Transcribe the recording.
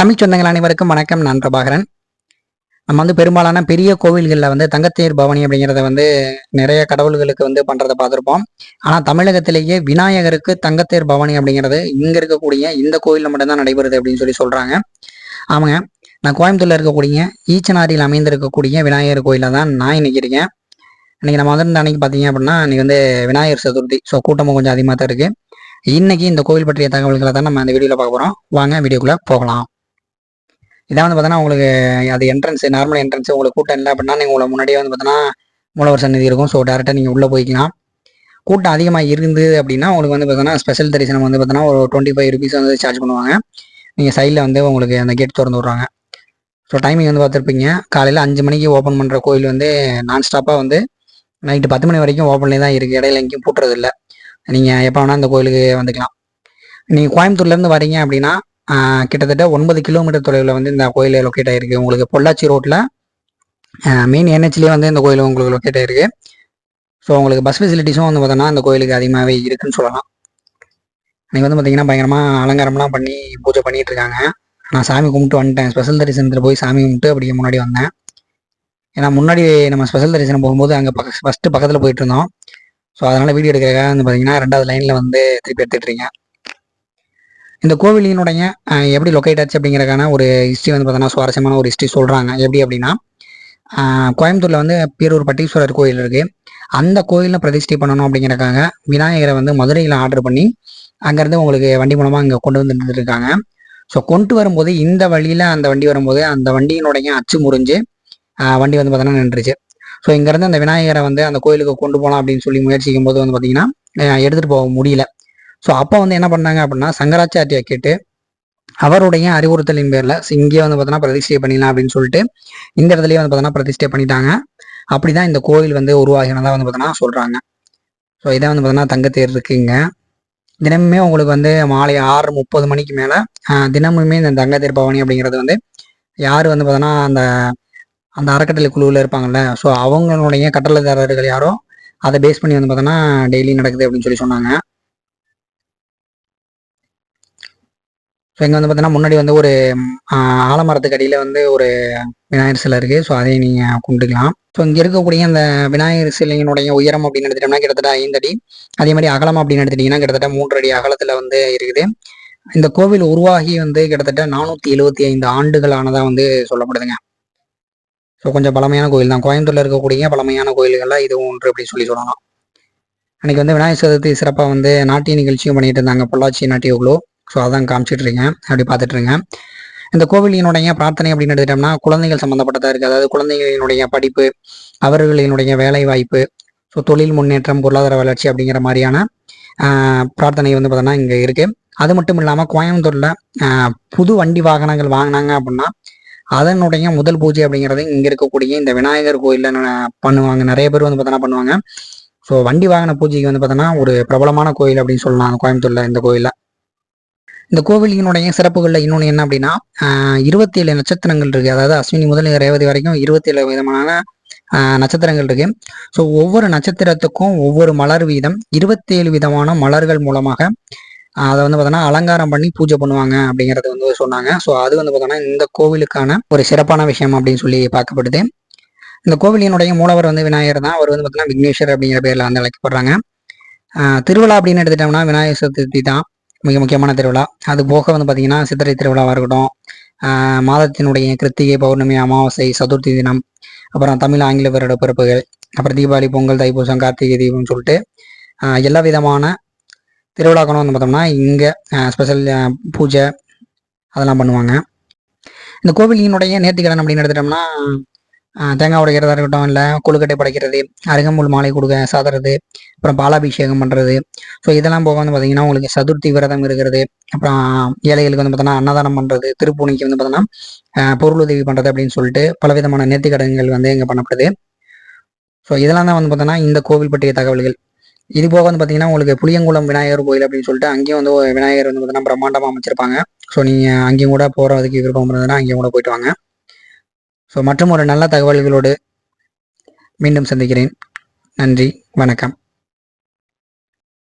தமிழ் சொந்தங்கள் அனைவருக்கும் வணக்கம். நான் பிரபாகரன். நம்ம வந்து பெரும்பாலான பெரிய கோவில்களில் வந்து தங்கத்தேர் பவனி அப்படிங்கிறத வந்து நிறைய கடவுள்களுக்கு வந்து பண்றதை பார்த்துருப்போம். ஆனால் தமிழகத்திலேயே விநாயகருக்கு தங்கத்தேர் பவனி அப்படிங்கிறது இங்க இருக்கக்கூடிய இந்த கோயிலில் மட்டும்தான் நடைபெறுது அப்படின்னு சொல்லி சொல்றாங்க. ஆமாங்க. நான் கோயம்புத்தூர்ல இருக்கக்கூடிய ஈச்சனாரியில் அமைந்திருக்கக்கூடிய விநாயகர் கோயிலில் தான் நான் இன்னைக்கு இருக்கேன். இன்னைக்கு நம்ம வந்து அன்னைக்கு பார்த்தீங்க அப்படின்னா இன்னைக்கு வந்து விநாயகர் சதுர்த்தி. ஸோ கூட்டமும் கொஞ்சம் அதிகமாக தான் இருக்கு. இன்னைக்கு இந்த கோவில் பற்றிய தகவல்களை தான் நம்ம அந்த வீடியோவில் பார்க்க போகிறோம் வாங்க வீடியோக்குள்ளே போகலாம். இதான் வந்து பார்த்தோன்னா உங்களுக்கு அது என்ட்ரன்ஸ் நார்மல் என்ட்ரன்ஸ் உங்களுக்கு கூட்டம் இல்லை அப்படின்னா நீங்கள் உங்களை முன்னாடியே வந்து பார்த்தோன்னா மூலவர் சன்னதி இருக்கும். ஸோ டேரெக்டாக நீங்கள் உள்ளே போய்க்கலாம். கூட்டம் அதிகமாக இருந்து அப்படின்னா உங்களுக்கு வந்து பார்த்தீங்கன்னா ஸ்பெஷல் தரிசனம் வந்து பார்த்தீங்கன்னா ஒரு டுவெண்ட்டி ஃபைவ் ருபீஸ் வந்து சார்ஜ் பண்ணுவாங்க. நீங்கள் சைடில் வந்து உங்களுக்கு அந்த கேட் திறந்து விட்றாங்க. ஸோ டைமிங் வந்து பார்த்துருப்பீங்க. காலையில் அஞ்சு மணிக்கு ஓப்பன் பண்ணுற கோயில் வந்து நான் ஸ்டாப்பாக வந்து நைட்டு பத்து மணி வரைக்கும் ஓப்பன்லேயே தான் இருக்குது இடையில எங்கேயும் பூட்டுறது இல்லை. நீங்கள் எப்போ வேணால் அந்த கோயிலுக்கு வந்துக்கலாம். நீங்கள் கோயம்புத்தூர்லேருந்து வரீங்க அப்படின்னா கிட்டத்தட்ட ஒன்பது கிலோமீட்டர் தொலைவில் வந்து இந்த கோயில் லொக்கேட் ஆகிருக்கு உங்களுக்கு பொள்ளாச்சி ரோட்டில் மெயின் என்ஹெச்லேயே வந்து இந்த கோயில் உங்களுக்கு லொக்கேட் ஆகிருக்கு ஸோ உங்களுக்கு பஸ் ஃபெசிலிட்டிஸும் வந்து பார்த்தோன்னா அந்த கோயிலுக்கு அதிகமாகவே இருக்குன்னு சொல்லலாம். அன்றைக்கி வந்து பார்த்தீங்கன்னா பயங்கரமாக அலங்காரம்லாம் பண்ணி பூஜை பண்ணிகிட்டு இருக்காங்க. நான் சாமி கும்பிட்டு வந்துட்டேன். ஸ்பெஷல் தரிசனத்தில் போய் சாமி கும்பிட்டு அப்படியே முன்னாடி வந்தேன். ஏன்னா முன்னாடி நம்ம ஸ்பெஷல் தரிசனம் போகும்போது அங்கே பக்க ஃபஸ்ட்டு பக்கத்தில் போயிட்டு இருந்தோம். ஸோ அதனால் வீடியோ எடுக்கிறக்காக வந்து பார்த்தீங்கன்னா ரெண்டாவது லைனில் வந்து திருப்பி எடுத்துகிட்டு இருக்கீங்க. இந்த கோவிலினுடைய எப்படி லொக்கேட் ஆச்சு அப்படிங்கிறக்கான ஒரு ஹிஸ்ட்ரி வந்து பார்த்தோன்னா சுவாரஸ்யமான ஒரு ஹிஸ்ட்ரி சொல்கிறாங்க எப்படி அப்படின்னா கோயம்புத்தூரில் வந்து பேரூர் பட்டீஸ்வரர் கோயில் இருக்குது அந்த கோயிலில் பிரதிஷ்டை பண்ணணும் அப்படிங்கிறக்காக விநாயகரை வந்து மதுரையில் ஆர்டர் பண்ணி அங்கேருந்து உங்களுக்கு வண்டி மூலமாக இங்கே கொண்டு வந்துட்டு இருக்காங்க ஸோ கொண்டு வரும்போது இந்த வழியில் அந்த வண்டி வரும்போது அந்த வண்டியினுடைய அச்சு முறிஞ்சு வண்டி வந்து பார்த்தோன்னா நின்றுச்சு. ஸோ இங்கேருந்து அந்த விநாயகரை வந்து அந்த கோயிலுக்கு கொண்டு போகலாம் அப்படின்னு சொல்லி முயற்சிக்கும் போது வந்து பார்த்தீங்கன்னா எடுத்துகிட்டு போக முடியல. ஸோ அப்போ வந்து என்ன பண்ணாங்க அப்படின்னா சங்கராச்சாரியா கேட்டு அவருடைய அறிவுறுத்தலின் பேரில் இங்கே வந்து பார்த்தோன்னா பிரதிஷ்டை பண்ணிடலாம் அப்படின்னு சொல்லிட்டு இந்த இடத்துலயே வந்து பார்த்தோன்னா பிரதிஷ்டை பண்ணிட்டாங்க. அப்படிதான் இந்த கோயில் வந்து உருவாகினதாக வந்து பார்த்தோன்னா சொல்கிறாங்க ஸோ இதை வந்து பார்த்தோன்னா தங்கத்தேர் இருக்குங்க தினமுமே உங்களுக்கு வந்து மாலை ஆறு முப்பது மணிக்கு மேலே தினமுமே இந்த தங்கத்தேர் பவனி அப்படிங்கிறது வந்து யார் வந்து பார்த்தோன்னா அந்த அந்த அறக்கட்டளை குழுவில் இருப்பாங்கல்ல ஸோ அவங்களுடைய கட்டளைதாரர்கள் யாரோ அதை பேஸ் பண்ணி வந்து பார்த்தோன்னா டெய்லி நடக்குது அப்படின்னு சொல்லி சொன்னாங்க. ஸோ இங்கே வந்து பார்த்தீங்கன்னா முன்னாடி வந்து ஒரு ஆலமரத்துக்கு அடியில் வந்து ஒரு விநாயகர் சிலை இருக்குது ஸோ அதையும் நீங்கள் கும்பிட்டுக்கலாம் ஸோ இங்கே இருக்கக்கூடிய அந்த விநாயகர் சிலையினுடைய உயரம் அப்படின்னு எடுத்துட்டோம்னா கிட்டத்தட்ட ஐந்து அடி. அதே மாதிரி அகலம் அப்படின்னு எடுத்துட்டிங்கன்னா கிட்டத்தட்ட மூன்று அடி அகலத்தில் வந்து இருக்குது. இந்த கோவில் உருவாகி வந்து கிட்டத்தட்ட நானூற்றி எழுபத்தி ஐந்து ஆண்டுகள் ஆனதாக வந்து சொல்லப்படுதுங்க. ஸோ கொஞ்சம் பழமையான கோயில் தான். கோயம்புத்தூரில் இருக்கக்கூடிய பழமையான கோயில்கள்லாம் இது ஒன்று அப்படி சொல்லி சொல்லலாம். அன்றைக்கி வந்து விநாயகர் சதுர்த்தி சிறப்பாக வந்து நாட்டிய நிகழ்ச்சியும் பண்ணிட்டு இருந்தாங்க. பொள்ளாச்சி நாட்டிய குழு. ஸோ அதான் காமிச்சிட்ருங்க அப்படி பார்த்துட்ருங்க இந்த கோவிலினுடைய பிரார்த்தனை அப்படின்னு எடுத்துட்டோம்னா குழந்தைகள் சம்மந்தப்பட்டதாக இருக்குது அதாவது குழந்தைகளினுடைய படிப்பு அவர்களினுடைய வேலை வாய்ப்பு ஸோ தொழில் முன்னேற்றம் பொருளாதார வளர்ச்சி அப்படிங்கிற மாதிரியான பிரார்த்தனை வந்து பார்த்தோன்னா இங்கே இருக்குது அது மட்டும் இல்லாமல் கோயம்புத்தூரில் புது வண்டி வாகனங்கள் வாங்கினாங்க அப்படின்னா அதனுடைய முதல் பூஜை அப்படிங்கிறது இங்கே இருக்கக்கூடிய இந்த விநாயகர் கோயிலில் பண்ணுவாங்க. நிறைய பேர் வந்து பார்த்தோன்னா பண்ணுவாங்க. ஸோ வண்டி வாகன பூஜைக்கு வந்து பார்த்தோன்னா ஒரு பிரபலமான கோயில் அப்படின்னு சொல்லலாம். கோயம்புத்தூரில் இந்த கோயிலில். இந்த கோவிலினுடைய சிறப்புகளில் இன்னொன்று என்ன அப்படின்னா இருபத்தி ஏழு நட்சத்திரங்கள் இருக்குது அதாவது அஸ்வினி முதல் ரேவதி வரைக்கும் இருபத்தேழு விதமான நட்சத்திரங்கள் இருக்கு. ஸோ ஒவ்வொரு நட்சத்திரத்துக்கும் ஒவ்வொரு மலர் வீதம் இருபத்தேழு விதமான மலர்கள் மூலமாக அதை வந்து பார்த்தோன்னா அலங்காரம் பண்ணி பூஜை பண்ணுவாங்க அப்படிங்கிறது வந்து சொன்னாங்க. ஸோ அது வந்து பார்த்தோன்னா இந்த கோவிலுக்கான ஒரு சிறப்பான விஷயம் அப்படின்னு சொல்லி பார்க்கப்படுது. இந்த கோவிலினுடைய மூலவர் வந்து விநாயகர் தான். அவர் வந்து பார்த்தோன்னா விக்னேஸ்வர் அப்படிங்கிற பேரில் வந்து அழைக்கப்படுறாங்க. திருவிழா அப்படின்னு எடுத்துட்டோம்னா விநாயகர் சதுர்த்தி தான். மிக முக்கியமான திருவிழா. அது போக வந்து பார்த்தீங்கன்னா சித்திரை திருவிழாவாக இருக்கட்டும் மாதத்தினுடைய கிருத்திகை பௌர்ணமி அமாவாசை சதுர்த்தி தினம் அப்புறம் தமிழ் ஆங்கில வருட பிறப்புகள் அப்புறம் தீபாவளி பொங்கல் தைப்பூசம் கார்த்திகை தீபம்னு சொல்லிட்டு எல்லா விதமான திருவிழாக்களும் வந்து பார்த்தோம்னா இங்கே ஸ்பெஷல் பூஜை அதெல்லாம் பண்ணுவாங்க. இந்த கோவிலினுடைய நேர்த்திக்கடன் அப்படின்னு எடுத்துட்டோம்னா தேங்காய் உடைக்கிறதா இருக்கட்டும் இல்லை கொழுக்கட்டை படைக்கிறது அருகம்புல் மாலை கொடுக்க சாதுறது அப்புறம் பாலாபிஷேகம் பண்ணுறது ஸோ இதெல்லாம் போக வந்து பார்த்தீங்கன்னா உங்களுக்கு சதுர்த்தி விரதம் இருக்கிறது அப்புறம் ஏழைகளுக்கு வந்து பார்த்தோன்னா அன்னதானம் பண்ணுறது திருப்பூணிக்கு வந்து பார்த்தோன்னா பொருள் உதவி பண்ணுறது அப்படின்னு சொல்லிட்டு பலவிதமான நேர்த்திக்கடன்கள் வந்து இங்கே பண்ணப்படுது. ஸோ இதெல்லாம் தான் வந்து பார்த்தோன்னா இந்த கோவில் பற்றிய தகவல்கள். இது போக வந்து பார்த்தீங்கன்னா உங்களுக்கு புளியங்குளம் விநாயகர் கோயில் அப்படின்னு சொல்லிட்டு அங்கேயும் வந்து விநாயகர் வந்து பார்த்தீங்கன்னா பிரம்மாண்டமாக அமைச்சிருப்பாங்க. ஸோ நீங்கள் அங்கேயும் கூட போகிறதுக்கு விருப்பம் இருந்ததுன்னா அங்கேயும் கூட போயிட்டு வாங்க. ஸோ மற்றும் ஒரு நல்ல தகவல்களோடு மீண்டும் சந்திக்கிறேன். நன்றி வணக்கம்.